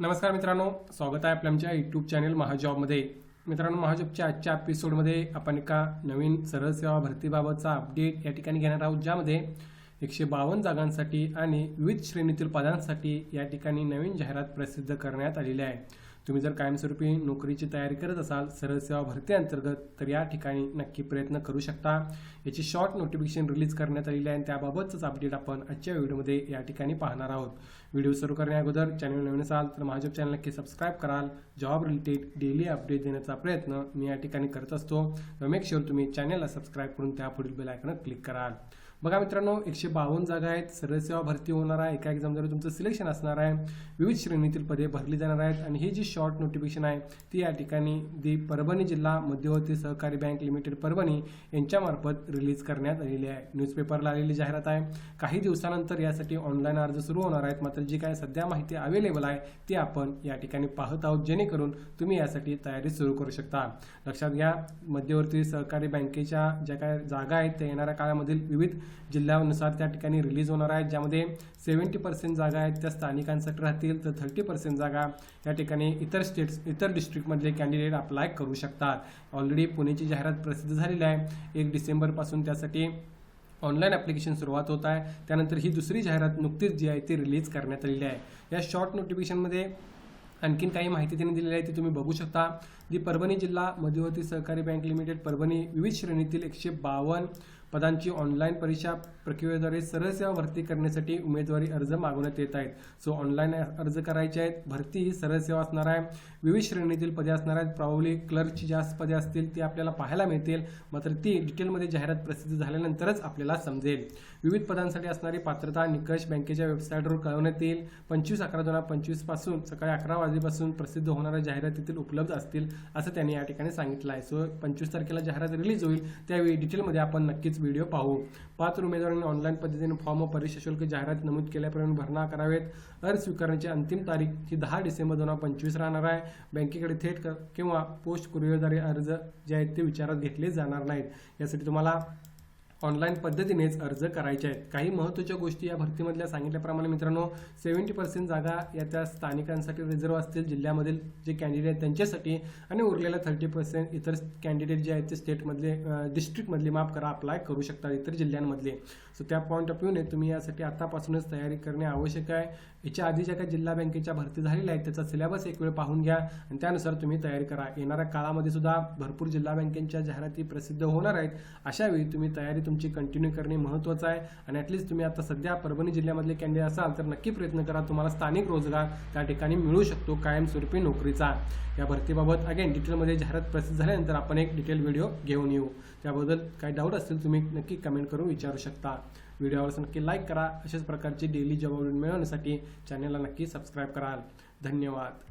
नमस्कार मित्रांनो स्वागत आहे आपल्या आमच्या यूट्यूब चॅनल महाजॉबमध्ये. मित्रांनो महाजॉबच्या आजच्या एपिसोडमध्ये आपण एका नवीन सरळ सेवा भरतीबाबतचा अपडेट या ठिकाणी घेणार आहोत ज्यामध्ये एकशे बावन्न जागांसाठी आणि विविध श्रेणीतील पदांसाठी या ठिकाणी नवीन जाहिरात प्रसिद्ध करण्यात आलेली आहे. तुम्ही जर कायमस्वरूपी नोकरीची तयारी करत असाल सरळ सेवा भरती अंतर्गत तर या ठिकाणी नक्की प्रयत्न करू शकता. याची शॉर्ट नोटिफिकेशन रिलीज करण्यात आलेली आहे आणि त्याबाबतच अपडेट आपण आजच्या व्हिडिओमध्ये या ठिकाणी पाहणार आहोत. व्हिडिओ सुरू करण्या अगोदर चॅनल नवीन असाल तर माझ्या चॅनल नक्की सबस्क्राईब कराल. जॉब रिलेटेड डेली अपडेट देण्याचा प्रयत्न मी या ठिकाणी करत असतो. मेक शुअर तुम्ही चॅनलला सबस्क्राईब करून त्या पुढील बेल आयकॉनवर क्लिक कराल. बघा मित्रांनो एकशे बावन्न जागा आहेत. सरळ सेवा भरती होणार आहे. एका एक्झामद्वारे तुमचं सिलेक्शन असणार आहे. विविध श्रेणीतील पदे भरली जाणार आहेत. आणि ही जी शॉर्ट नोटिफिकेशन आहे ती या ठिकाणी दी परभणी जिल्हा मध्यवर्ती सहकारी बँक लिमिटेड परभणी यांच्यामार्फत रिलीज करण्यात आलेली आहे. न्यूजपेपरला आलेली जाहिरात आहे. काही दिवसानंतर यासाठी ऑनलाईन अर्ज सुरू होणार आहेत. मात्र जी काय सध्या माहिती अवेलेबल आहे ती आपण या ठिकाणी पाहत आहोत. जेणेकरून तुम्ही यासाठी तयारी सुरू करू शकता. लक्षात घ्या मध्यवर्ती सहकारी बँकेच्या ज्या काय जागा आहेत त्या येणाऱ्या काळामधील विविध जिल्ह्यानुसार त्या ठिकाणी रिलीज होणार आहेत ज्यामध्ये सेव्हन्टी पर्सेंट जागा आहेत त्या स्थानिकांसाठी राहतील तर थर्टी पर्सेंट जागा या ठिकाणी इतर स्टेट्स इतर डिस्ट्रिक्टमधले कॅन्डिडेट अप्लाय करू शकतात. ऑलरेडी पुणेची जाहिरात प्रसिद्ध झालेली आहे. एक डिसेंबरपासून त्यासाठी ऑनलाईन ॲप्लिकेशन सुरुवात होत आहे. त्यानंतर ही दुसरी जाहिरात नुकतीच जी आहे ती रिलीज करण्यात आलेली आहे. या शॉर्ट नोटिफिकेशनमध्ये आणखीन काही माहिती त्यांनी दिलेली आहे ती तुम्ही बघू शकता. जी परभणी जिल्हा मध्यवर्ती सहकारी बँक लिमिटेड परभणी विविध श्रेणीतील एकशे बावन्न पदांची ऑनलाईन परीक्षा प्रक्रियेद्वारे सरळ सेवा भरती करण्यासाठी उमेदवारी अर्ज मागवण्यात येत आहेत. सो ऑनलाईन अर्ज करायचे आहेत. भरती ही सरळ सेवा असणार आहे. विविध श्रेणीतील पदे असणार आहेत. प्रॉब्ली क्लर्कची जास्त पदे असतील ती आपल्याला पाहायला मिळतील. मात्र ती डिटेलमध्ये जाहिरात प्रसिद्ध झाल्यानंतरच आपल्याला समजेल. विविध पदांसाठी असणारी पात्रता निकष बँकेच्या वेबसाईटवर कळवण्यात येईल. पंचवीस अकरा दोन हजार पंचवीसपासून सकाळी अकरा वाजेपासून प्रसिद्ध होणाऱ्या जाहिरातीतील उपलब्ध असतील असं त्यांनी या ठिकाणी सांगितलं आहे. सो पंचवीस तारखेला जाहिरात रिलीज होईल. त्यावेळी डिटेलमध्ये आपण नक्कीच व्हिडिओ पाहू. पाच उमेदवारांनी ऑनलाईन पद्धतीने फॉर्म व परीक्षा शुल्क जाहिरात नमूद केल्याप्रमाणे भरणा करावेत. अर्ज स्वीकारण्याची अंतिम तारीख ही दहा डिसेंबर दोन हजार पंचवीस राहणार आहे. बँकेकडे थेट किंवा पोस्ट कुरिअरद्वारे अर्ज जे आहेत ते विचारात घेतले जाणार नाहीत. यासाठी तुम्हाला ऑनलाईन पद्धतीनेच अर्ज करायचे आहेत. काही महत्त्वाच्या गोष्टी या भरतीमधल्या सांगितल्याप्रमाणे मित्रांनो सेव्हन्टी पर्सेंट जागा या त्या स्थानिकांसाठी रिझर्व असतील जिल्ह्यामधील जे कॅन्डिडेट आहेत त्यांच्यासाठी आणि उरलेल्या थर्टी पर्सेंट इतर कॅन्डिडेट जे आहेत ते स्टेटमधले डिस्ट्रिक्टमधले माफ करा अप्लाय करू शकतात इतर जिल्ह्यांमधले. सो त्या पॉईंट ऑफ व्ह्यूने तुम्ही यासाठी आतापासूनच तयारी करणे आवश्यक आहे. याच्या आधी ज्या काही जिल्हा बँकेच्या भरती झालेल्या आहेत त्याचा सिलेबस एक वेळ पाहून घ्या आणि त्यानुसार तुम्ही तयारी करा. येणाऱ्या काळामध्ये सुद्धा भरपूर जिल्हा बँकेच्या जाहिराती प्रसिद्ध होणार आहेत. अशावेळी तुम्ही तयारी तुमची कंटिन्यू करणे महत्त्वाचं आहे. आणि ॲटलीस्ट तुम्ही आता सध्या परभणी जिल्ह्यामधले कॅन्डिडेट असाल तर नक्की प्रयत्न करा. तुम्हाला स्थानिक रोजगार त्या ठिकाणी मिळू शकतो कायमस्वरूपी नोकरीचा. या भरतीबाबत अगेन डिटेलमध्ये जाहिरात प्रसिद्ध झाल्यानंतर आपण एक डिटेल व्हिडिओ घेऊन येऊ. त्याबद्दल काही डाऊट असतील तुम्ही नक्की कमेंट करून विचारू शकता. व्हिडिओवर नक्की लाईक करा. अशाच प्रकारची डेली जॉब मिळवण्यासाठी चॅनलला नक्की सबस्क्राईब कराल. धन्यवाद.